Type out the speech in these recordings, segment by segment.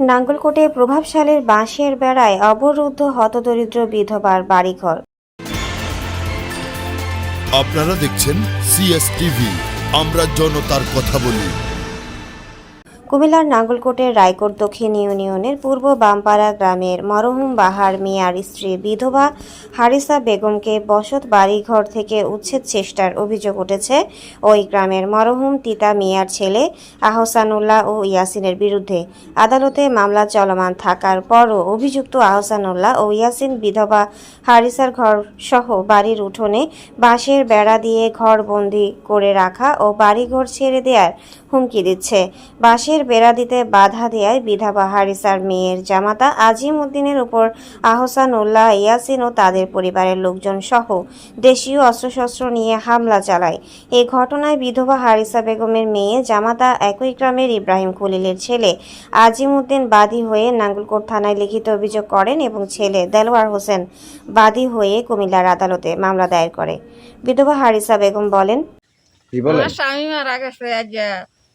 নাঙ্গলকোটে প্রভাবশালীর বাঁশের বেড়ায় অবরুদ্ধ হতদরিদ্র বিধবার বাড়িঘর। আপনারা দেখছেন সিএসটিভি আমরা জনতার কথা বলি। কুমিল্লার নাঙ্গলকোটের রায়কোট দক্ষিণ ইউনিয়নের পূর্ব বামপাড়া গ্রামের মরহুম বাহার মিয়ার স্ত্রী বিধবা হারিসা বেগমকে বসত বাড়িঘর থেকে উচ্ছেদ চেষ্টার অভিযোগ উঠেছে। ওই গ্রামের মরহুম তিতা মিয়ার ছেলে আহসানুল্লাহ ও ইয়াসিনের বিরুদ্ধে আদালতে মামলা চলমান থাকার পরও অভিযুক্ত আহসানুল্লাহ ও ইয়াসিন বিধবা হারিসার ঘর সহ বাড়ির উঠোনে বাঁশের বেড়া দিয়ে ঘর বন্দি করে রাখা ও বাড়িঘর ছেড়ে দেওয়ার হুমকি দিচ্ছে। বাঁশের বেড়া দিতে বাধা দেয় বিধবা হারিসার মেয়ের জামাতা আজিম উদ্দিনের উপর আহসান উল্লাহ ইয়াসিন ও তাদের পরিবারের লোকজন সহ দেশীয় অস্ত্রশস্ত্র নিয়ে হামলা চালায়। এই ঘটনায় বিধবা হারিসা বেগমের মেয়ে জামাতা একই গ্রামের ইব্রাহিম খলিলের ছেলে আজিম উদ্দিন বাদী হয়ে নাঙ্গলকোট থানায় লিখিত অভিযোগ করেন এবং ছেলে দেলোয়ার হোসেন বাদী হয়ে কুমিল্লার আদালতে মামলা দায়ের করে। বিধবা হারিসা বেগম বলেন কি বলে স্বামী মারা গেছে আজ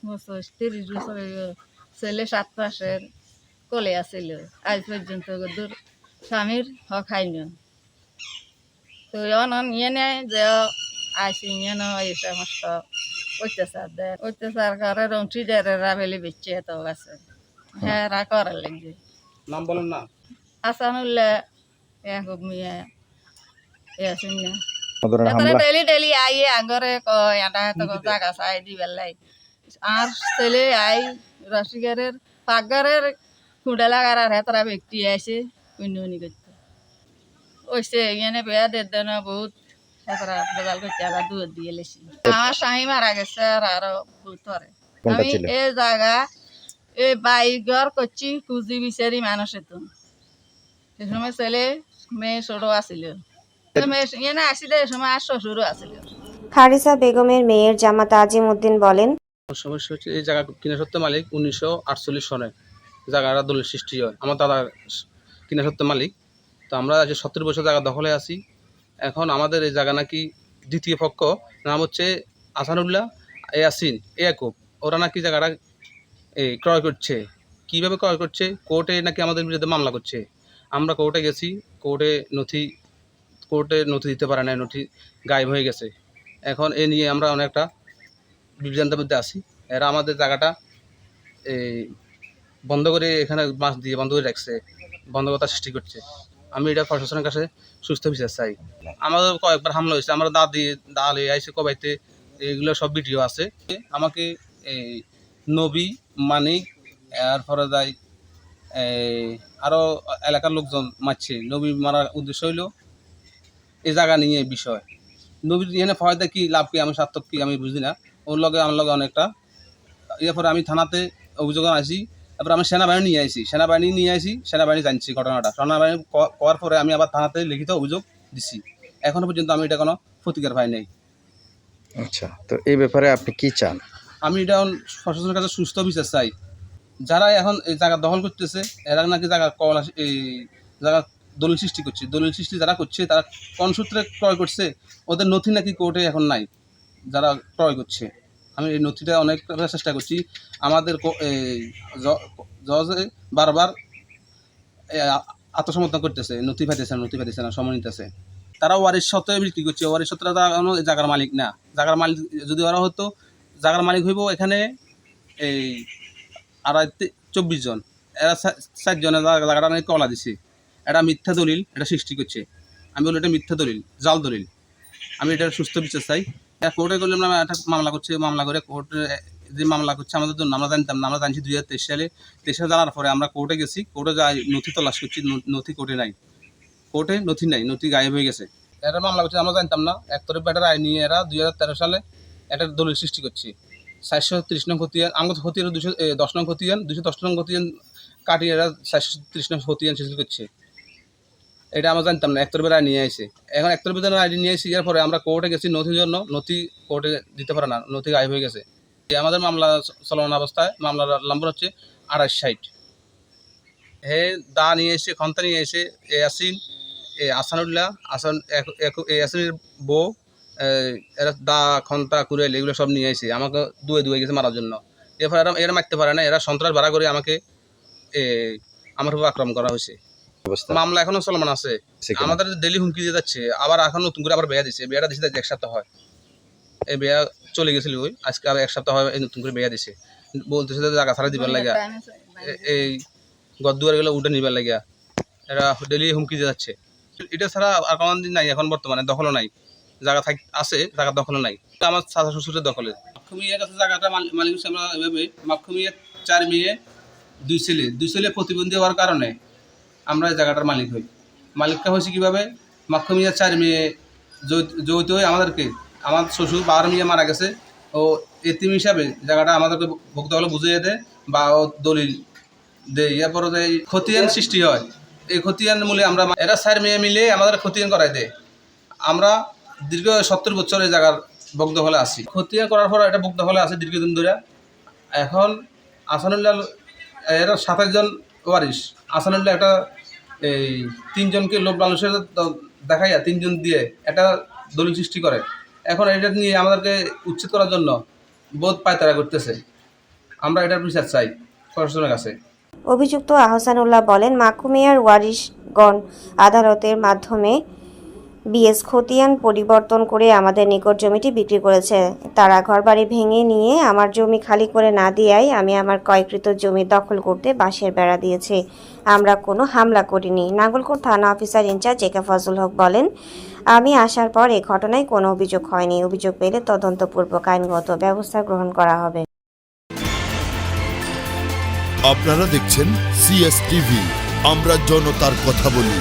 বছর তিরিশ বছর ছেলে সাত মাসের কলে আছিল। আজ পর্যন্ত দূর স্বামীর হক খাইন তো ইয়ে নেয় যে আইসি ইয়ে ন এই সমস্ত অত্যাচার দেয়। অত্যাচার করে রংটি ডেরেরা ফেলে বেচে তো আছে। হ্যাঁ রা করার লাগবে। নাম বলেন না। আসানুল্লাহ ইয়াকুব মিয়া ইয়াসিন না। ডেলি ডেলি আইয়ে আগরে কয় এটা তো জায়গা চাই দি বেলাই আর ছেলে আই রসিগারের পাকঘরের খুঁড়ে লাগার আর হেতরা ব্যক্তি আছে উন্নয়নি করতে। ওইসে এখানে বেয়া দের দেন বহুত হেতরা বেজাল করতে আবার দুধ দিয়ে লেছি। আমার স্বামী মারা গেছে আর আরও বহুত আমি এই জায়গা এই বাইঘর করছি কুজি বিচারি মানুষ এত। সে সময় ছেলে মেয়ে ছোট আসিল মেয়ে এনে আসিলে এই সময় আর শ্বশুরও আসিল হারিসা বেগমের মেয়ের জামাতা আজিম উদ্দিন বলেন সমস্যা হচ্ছে এই জায়গা কিনা সত্ত্বে মালিক উনিশশো আটচল্লিশ সনে জায়গাটা দলের সৃষ্টি হয়। আমার দাদা কিনা সত্ত্বে মালিক। তো আমরা যে সত্তর বছর জায়গা দখলে আছি, এখন আমাদের এই জায়গা নাকি দ্বিতীয় পক্ষ। নাম হচ্ছে আসানুল্লাহ ইয়াসিন ইয়াকুব। ওরা নাকি জায়গাটা এই ক্রয় করছে। কীভাবে ক্রয় করছে? কোর্টে নাকি আমাদের বিরুদ্ধে মামলা করছে। আমরা কোর্টে গেছি, কোর্টে নথি কোর্টে নথি দিতে পারে না নথি গায়েব হয়ে গেছে। এখন এ নিয়ে আমরা অনেকটা বিভ্রান্তের মধ্যে আছি এরা আমাদের জায়গাটা এই বন্ধ করে এখানে মাছ দিয়ে বন্ধ করে রাখছে, বন্ধকতা সৃষ্টি করছে। আমি এটা প্রশাসনের কাছে সুস্থ বিচার চাই। আমাদের কয়েকবার হামলা হয়েছে, আমরা দাদি দালে আইসে কবাইতে, এগুলো সব ভিডিও আছে। আমাকে এই নবী, মানিক, এরপরে যায় এই আরও এলাকার লোকজন মারছে। নবী মারার উদ্দেশ্য হইল এই জায়গা নিয়ে বিষয়। নবীর এখানে ফয়দা কী, লাভ কি, আমি সার্থক কি, আমি বুঝি না। ওর লগে আমার লগে অনেকটা। এরপরে আমি থানাতে অভিযোগ আসি তারপরে আমি সেনাবাহিনী নিয়ে আসি সেনাবাহিনী নিয়ে আসি সেনাবাহিনী জানছি ঘটনাটা। সেনাবাহিনী করার পরে আমি আবার থানাতে লিখিত অভিযোগ দিছি। এখনও পর্যন্ত আমি এটা কোনো প্রতিকার পাই নাই। আচ্ছা তো এই ব্যাপারে আপনি কি চান? আমি এটা এখন প্রশাসনের কাছে সুস্থ বিচার চাই। যারা এখন এই জায়গা দখল করতেছে এরা নাকি জায়গা কল এই জায়গা দলিল সৃষ্টি করছে। দলিল সৃষ্টি যারা করছে তারা কোন সূত্রে ক্রয় করছে ওদের নথি নাকি কোর্টে এখন নাই যারা ক্রয় করছে। আমি এই নথিটা অনেক চেষ্টা করছি। আমাদের জজে বারবার আত্মসমর্থন করতেছে, নথি পাইতেছে না, নথি পাইতেছে না, সময় নিতেছে। তারা ওয়ারিশ সত্ত্বে বিক্রি করছে, ওয়ারিশ সত্ত্বে তারা এই জায়গার মালিক না। জায়গার মালিক যদি ওরা হতো জায়গার মালিক হইব এখানে এই আড়াই চব্বিশ জন। এরা জায়গা- জায়গাটা নাকি কলা দিছে। এটা মিথ্যা দলিল, এটা সৃষ্টি করছে। আমি বলি এটা মিথ্যা দলিল, জাল দলিল। আমি এটা সুস্থ বিচার চাই। কোর্টে করলে আমরা একটা মামলা করছে মামলা করে কোর্টে, যে মামলা করছে আমাদের জন্য, আমরা জানতাম না, আমরা জানছি দুই হাজার তেইশ সালে তেইশ সালে জানার পরে আমরা কোর্টে গেছি, কোর্টে যাই, নথি তলাশ করছি নথি কোর্টে নাই। কোর্টে নথি নাই, নথি গায়েব হয়ে গেছে। এরা মামলা করছে, আমরা জানতাম না এক তরফ ব্যাটার আইন নিয়ে এরা দুই হাজার তেরো সালে একটা দলিল সৃষ্টি করছে। চারশো তিরিশ নং খতিয়ান, আমাদের খতিয়ান দুশো দশ নং খতিয়ান দুশো দশ নং খতিয়ান কাটিয়ে এরা চারশো তিরিশ নং খতিয়ান সৃষ্টি করছে। এটা আমরা জানতাম না একতরফের আইন নিয়ে আসে এখন একতরফের আইন নিয়ে এসে ইয়ার পরে আমরা কোর্টে গেছি নথির জন্য নথি কোর্টে দিতে পারে না নথি গায়েব হয়ে গেছে। আমাদের মামলা চলমান অবস্থায় মামলার নম্বর হচ্ছে আড়াইশ ষাট। হে দা নিয়ে এসে খন্তা নিয়ে এসে এ আসিন এ আসানুল্লাহ আসান এ আসিনের বউ এরা দা খন্তা কুড়াইল এগুলো সব নিয়ে এসে আমাকে দুয়ে দুয়ে গেছে মারার জন্য। এরপর এরা এরা মারতে পারে না এরা সন্ত্রাস ভাড়া করে আমাকে এ, আমার উপর আক্রমণ করা হয়েছে। মামলা এখনও চলমান আছে। আমাদের ডেলি হুমকি দিয়ে যাচ্ছে আবার এখন নতুন করে আবার বেয়া দিছে। বেয়াটা দিছে এক সপ্তাহ হয়। এই বেয়া চলে গেছিল ওই আজকে আর এক সপ্তাহ হয় নতুন করে বেয়া দিছে। বলতেছে জায়গা ছাড়া দিবার লাগিয়া। এ- এই গদ্দুয়ার গেলে উঠে নিবার লাগিয়া। এরা ডেলি হুমকি দিয়ে যাচ্ছে। এটা ছাড়া আর কোনো দিন নাই এখন বর্তমানে দখলও নাই। জায়গা থাক আছে জায়গা দখলও নাই। আমার চাচা শ্বশুরের দখলে মাক্ষুমিয়ার কাছে জায়গাটা মালিক আমরা এভাবে মাক্ষুমিয়ার চার মেয়ে দুই ছেলে। দুই ছেলে প্রতিবন্ধী হওয়ার কারণে আমরা এই জায়গাটার মালিক হই। মালিকটা হয়েছে কীভাবে? মাক্ষুমিয়ার চার মেয়ে, যৌথ হয়ে আমাদেরকে, আমার শ্বশুর বাবার মিয়া মারা গেছে। ও এতিম হিসাবে জায়গাটা আমাদেরকে ভোক্তা হলে বুঝিয়ে দেয় বা ও দলিল দেয়। এরপরে খতিয়ান সৃষ্টি হয়, এই খতিয়ান মূলে আমরা এরা চার মেয়ে মিলে আমাদের খতিয়ান করাই দেয়। আমরা দীর্ঘ সত্তর বছর এই জায়গার বগ্ধ হলে আছি। খতিয়ান করার পর এটা বগ্ধ হলে আছে দীর্ঘদিন ধরে। এখন আসানুল্লাহ, এরা সাতাশ জন ওয়ারিস আসানুল্লাহ একটা এই তিনজনকে লোভ মানুষের দেখাইয়া তিনজন দিয়ে একটা দলিল সৃষ্টি করে। এখন এটা নিয়ে আমাদেরকে উচ্ছেদ করার জন্য বোধ পায়তারা করতেছে। আমরা এটার বিচার চাই প্রশাসনের কাছে। অভিযুক্ত আহসানুল্লাহ বলেন মাকুমিয়ার ওয়ারিশগণ আদালতের মাধ্যমে বিএস খতিয়ান পরিবর্তন করে আমাদের নিকট জমিটি বিক্রি করেছে। তারা ঘরবাড়ি ভেঙে নিয়ে আমার জমি খালি করে না দিয়াই আমি আমার ক্রয়কৃত জমি দখল করতে বাঁশের বেড়া দিয়েছি। আমরা কোনো হামলা করিনি, নাগলকোট থানা অফিসার ইনচার্জ একা ফজল হক বলেন। আমি আসার পর এ ঘটনায় কোনো অভিযোগ হয়নি। অভিযোগ পেলে তদন্তপূর্বক আইনগত ব্যবস্থা গ্রহণ করা হবে। আপনারা দেখছেন সিএস টিভি আমরা জনতার কথা বলি।